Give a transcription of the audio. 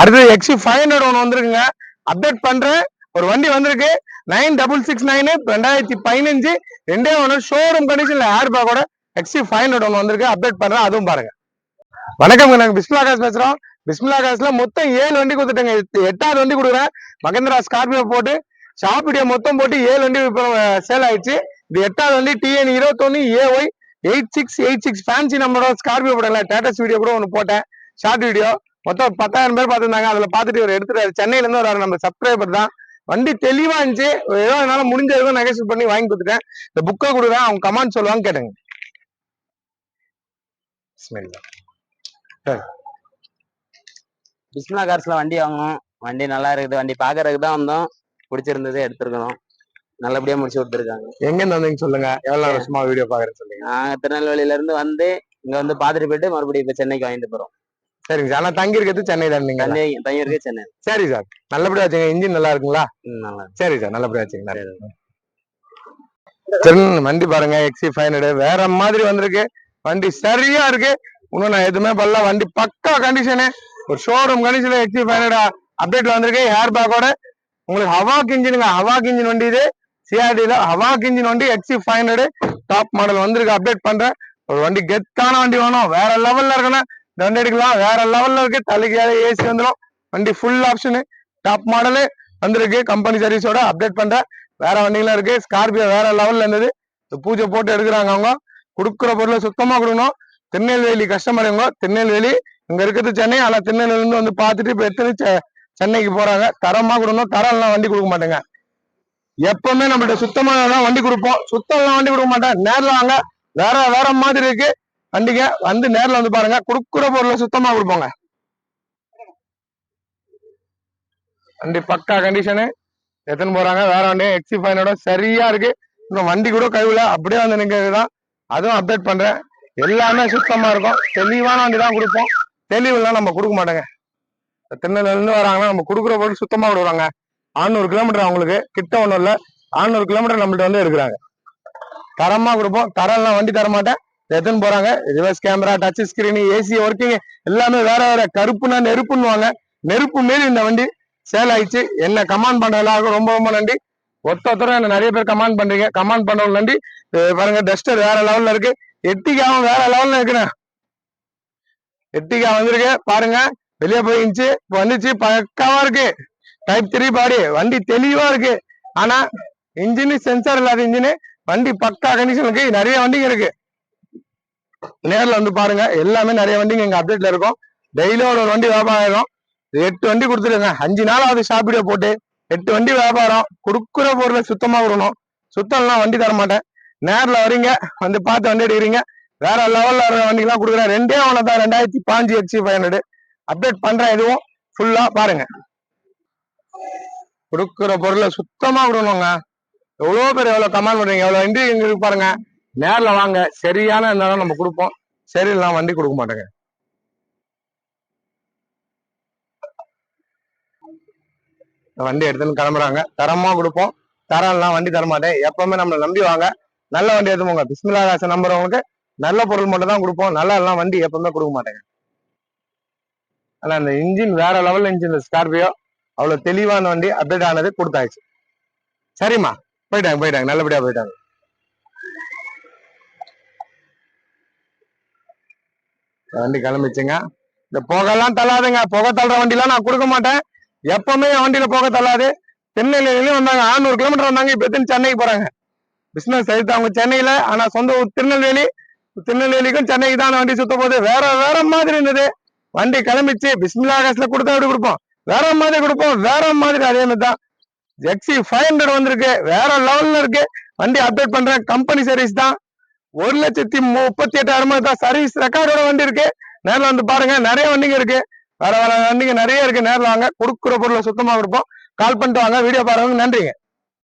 அடுத்து XE five hundred ஒன்று வந்திருக்குங்க. அப்டேட் பண்றேன். ஒரு வண்டி வந்திருக்கு. நைன் டபுள் சிக்ஸ் நைனு ரெண்டாயிரத்தி பதினஞ்சு. ரெண்டே ஒன்று ஷோரூம் கண்டிஷன்ல ஏர் பேக்கோட எக்ஸி ஃபைவ் ஹண்ட்ரட் ஒன்று வந்திருக்கு. அப்டேட் பண்றேன். அதுவும் பாருங்க. வணக்கம். நாங்கள் பிஸ்மிலா காஸ் பேசுறோம். பிஸ்மிலா காஸில் மொத்தம் ஏழு வண்டி கொடுத்துட்டேங்க. எட்டாவது வண்டி கொடுக்குறேன். மகேந்திரா ஸ்கார்பியோ போட்டு ஷாப் வீடியோ மொத்தம் போட்டு ஏழு வண்டி இப்போ சேல் ஆயிடுச்சு. இது எட்டாவது வண்டி டிஎன் இருபத்தொன்னு A Y eight six eight six fancy நம்மளோட ஸ்கார்பியோ போடல ஸ்டேட்டஸ் வீடியோ கூட ஒன்று போட்டேன். ஷார்ட் வீடியோ மொத்தம் பத்தாயிரம் பேர் பார்த்துருந்தாங்க. அதுல பார்த்துட்டு இவர் எடுத்துட்டாரு. சென்னையில இருந்து வராரு நம்ம சப்ஸ்கிரைபர் தான். வண்டி தெளிவா இருந்துச்சு. ஏதோ என்னால முடிஞ்ச ஏதோ நெகோசியேட் பண்ணி வாங்கி கொடுத்துட்டேன். இந்த புக்கை கொடுக்குறேன். அவங்க கமெண்ட் சொல்லுவாங்க கேட்டுங்க. பிஸ்மிலா கார்ஸ்ல வண்டி வாங்கணும் வண்டி நல்லா இருக்குது. வண்டி பாக்குறதுக்கு தான் வந்தோம். பிடிச்சிருந்தது எடுத்துருக்கணும். நல்லபடியா முடிச்சு கொடுத்துருக்காங்க. எங்க இருந்து வந்தீங்க சொல்லுங்க. எவ்வளவு வருஷமா வீடியோ பாக்குறேன்னு சொல்லுங்க. நாங்க திருநெல்வேலியில இருந்து வந்து இங்க வந்து பாத்துட்டு போயிட்டு மறுபடியும் இப்ப சென்னைக்கு வாங்கிட்டு போறோம். சரிங்க சார். ஆனா தங்கி இருக்கிறது சென்னை தான் நீங்க சென்னை தங்கியிருக்கு சென்னை. சரி சார். நல்லபடியா வச்சுங்க. இன்ஜின் நல்லா இருக்குங்களா? நல்லா இருக்கு. சரி சார் நல்லபடியா வச்சுங்க. சரி. வண்டி பாருங்க. எக்ஸி ஃபைவ் ஹண்ட்ரட் வேற மாதிரி வந்திருக்கு. வண்டி சரியா இருக்கு. இன்னும் நான் எதுவுமே பண்ணல. வண்டி பக்கா கண்டிஷனு ஒரு ஷோரூம் கண்டிஷன்ல எக்ஸி ஃபைவ் ஹண்ட்ரட் அப்டேட்ல வந்திருக்கு. ஹேர் பேக்கோட உங்களுக்கு ஹவாக் இன்ஜினுங்க ஹவாக் இன்ஜின் வண்டி இது. சிஆர்டில ஹவாக் இன்ஜின் வண்டி XE five hundred top model வந்திருக்கு. அப்டேட் பண்றேன். ஒரு வண்டி கெத்தான வண்டி வேணும். வேற லெவல்ல இருக்கணும். தண்டு எடுக்கலாம். வேற லெவல்ல இருக்கு. தலைக்கு ஏசி வந்துடும் வண்டி ஃபுல் ஆப்ஷனு டாப் மாடலு வந்திருக்கு. கம்பெனி சர்வீஸோட அப்டேட் பண்ற. வேற வண்டிகளாம் இருக்கு. ஸ்கார்பியோ வேற லெவல்ல இருந்தது. இந்த பூஜை போட்டு எடுக்கிறாங்க அவங்க. கொடுக்குற பொருளை சுத்தமா கொடுக்கணும். திருநெல்வேலி கஸ்டமர் இவங்க. திருநெல்வேலி இங்க இருக்கிறது சென்னை. ஆனா திருநெல்வேலி இருந்து வந்து பார்த்துட்டு இப்ப எத்தனை செ- சென்னைக்கு போறாங்க. தரமா கொடுக்கணும். தரம் எல்லாம் வண்டி கொடுக்க மாட்டேங்க. எப்பவுமே நம்மள்ட்ட சுத்தமா வண்டி கொடுப்போம். சுத்தம் எல்லாம் வண்டி கொடுக்க மாட்டேன். நேரில் வாங்க. வேற வேற மாதிரி இருக்கு. வண்டிங்க வந்து நேரில் வந்து பாருங்க. கொடுக்குற பொருளை சுத்தமா கொடுப்போங்க. வண்டி பக்கா கண்டிஷனு எத்தனை போறாங்க? வேற வண்டி எக்ஸி ஃபைனோட சரியா இருக்கு. இன்னும் வண்டி கூட கைவில அப்படியே வந்து நிற்கிறதுதான் அதுவும் அப்டேட் பண்றேன். எல்லாமே சுத்தமா இருக்கும். தெளிவான வண்டி தான் கொடுப்போம். தெளிவுலாம் நம்ம கொடுக்க மாட்டோங்க. திருநெல்வேலிருந்து வராங்கன்னா நம்ம கொடுக்குற பொருள் சுத்தமா கொடுக்குறாங்க. ஆறுநூறு கிலோமீட்டர் அவங்களுக்கு. கிட்ட ஒன்றும் இல்லை. ஆறுநூறு கிலோமீட்டர் நம்மள்ட்ட வந்து இருக்கிறாங்க. தரமா கொடுப்போம். தரம்லாம் வண்டி தர மாட்டேன் போறாங்க? Reverse camera touch screen AC working எல்லாமே வேற வேற. கருப்புனா நெருப்புன்னுவாங்க. நெருப்பு மாரி இந்த வண்டி சேல் ஆயிடுச்சு. என்ன கமாண்ட் பண்ற எல்லாருக்கும் ரொம்ப ரொம்ப நன்றி. ஒருத்த ஒருத்தரும் என்ன நிறைய பேர் கமாண்ட் பண்றீங்க. கமாண்ட் பண்றவங்க நன்றி. பாருங்க டஸ்டர் வேற லெவல்ல இருக்கு. எட்டிகாவும் வேற லெவல்ல இருக்குண்ணே. எட்டிக்கா வந்திருக்கு. பாருங்க. வெளியே போயிருந்துச்சு வந்துச்சு. பக்காவா இருக்கு. டைப் த்ரீ பாடி வண்டி தெளிவா இருக்கு. ஆனா இன்ஜின் சென்சார் இல்லாத இன்ஜின் வண்டி பக்கா கண்டிஷன் இருக்கு நிறைய வண்டிங்க இருக்கு. நேரில் வந்து பாருங்க. எல்லாமே நிறைய வண்டிங்க எங்க அப்டேட்ல இருக்கும். டெய்லியும் ஒரு ஒரு வண்டி வியாபாரம். எட்டு வண்டி கொடுத்துருங்க. அஞ்சு நாள் ஆகுது ஷாப் வீடியோ போட்டு எட்டு வண்டி வியாபாரம். கொடுக்குற பொருளை சுத்தமா விடணும். சுத்தம்லாம் வண்டி தர மாட்டேன். நேரில் வரீங்க வந்து பார்த்து வண்டி எடுக்கிறீங்க. வேற லெவல்ல வர வண்டிலாம் கொடுக்குறேன். ரெண்டே ஒன்று தான் ரெண்டாயிரத்தி பாஞ்சு எக்ஸி ஃபைவ் ஹண்ட்ரட் அப்டேட் பண்றேன் இதுவும் ஃபுல்லா பாருங்க. கொடுக்குற பொருளை சுத்தமா விடணுங்க. எவ்வளோ பேர் எவ்வளோ கமெண்ட் பண்றீங்க? எவ்வளோ வண்டி எங்களுக்கு பாருங்க. நேர்ல வாங்க. சரியான இருந்தாலும் நம்ம கொடுப்போம். சரியில்லாம் வண்டி கொடுக்க மாட்டேங்க. வண்டி எடுத்துன்னு கிளம்புறாங்க. தரமா கொடுப்போம். தரம் எல்லாம் வண்டி தரமாட்டேன். எப்பவுமே நம்மளை நம்பி வாங்க. நல்ல வண்டி எடுத்துப்போங்க பிஸ்மிலா ராசன் நம்புறவங்களுக்கு நல்ல பொருள் மட்டும் தான் கொடுப்போம். நல்லா எல்லாம் வண்டி எப்பவுமே கொடுக்க மாட்டேங்க. ஆனா அந்த இன்ஜின் வேற லெவல் இன்ஜின் ஸ்கார்பியோ அவ்வளவு தெளிவான வண்டி அப்டேட் ஆனது கொடுத்தாச்சு. சரிம்மா. போயிட்டாங்க போயிட்டாங்க. நல்லபடியா போயிட்டாங்க. வண்டி கிளம்பிச்சுங்க. இந்த புகைலாம் தள்ளாதுங்க. புகை தள்ளுற வண்டிலாம் நான் கொடுக்க மாட்டேன். எப்பவுமே என் வண்டியில புகை தள்ளாது. திருநெல்வேலியிலையும் வந்தாங்க. 600 கிலோமீட்டர் வந்தாங்க. இப்போ எத்தனை சென்னைக்கு போறாங்க? பிசினஸ் எடுத்து அவங்க சென்னையில. ஆனா சொந்த ஊர் திருநெல்வேலி. திருநெல்வேலிக்கும் சென்னைக்கு தான் வண்டி சுத்த போகுது. வேற வேற மாதிரி இருந்தது. வண்டி கிளம்பிச்சு பிஸ்மிலா காசுல கொடுத்தா எப்படி கொடுப்போம்? வேற மாதிரி கொடுப்போம். வேற மாதிரி அதே மாதிரி தான். எக்ஸி ஃபைவ் ஹண்ட்ரட் வந்திருக்கு. வேற லெவல்ல இருக்கு. வண்டி அப்டேட் பண்றேன். கம்பெனி சர்வீஸ் தான். ஒரு லட்சத்தி முப்பத்தி எட்டாயிரம் தான் சர்வீஸ் ரெக்கார்டோட வண்டி இருக்கு. நேரில் வந்து பாருங்க நிறைய வண்டிங்க இருக்கு. வேற வேற வண்டிங்க நிறைய இருக்கு. நேரில் வாங்க கொடுக்குற பொருளை சுத்தமாக கொடுப்போம் கால் பண்ணிட்டு வாங்க வீடியோ பாருங்க. நன்றிங்க.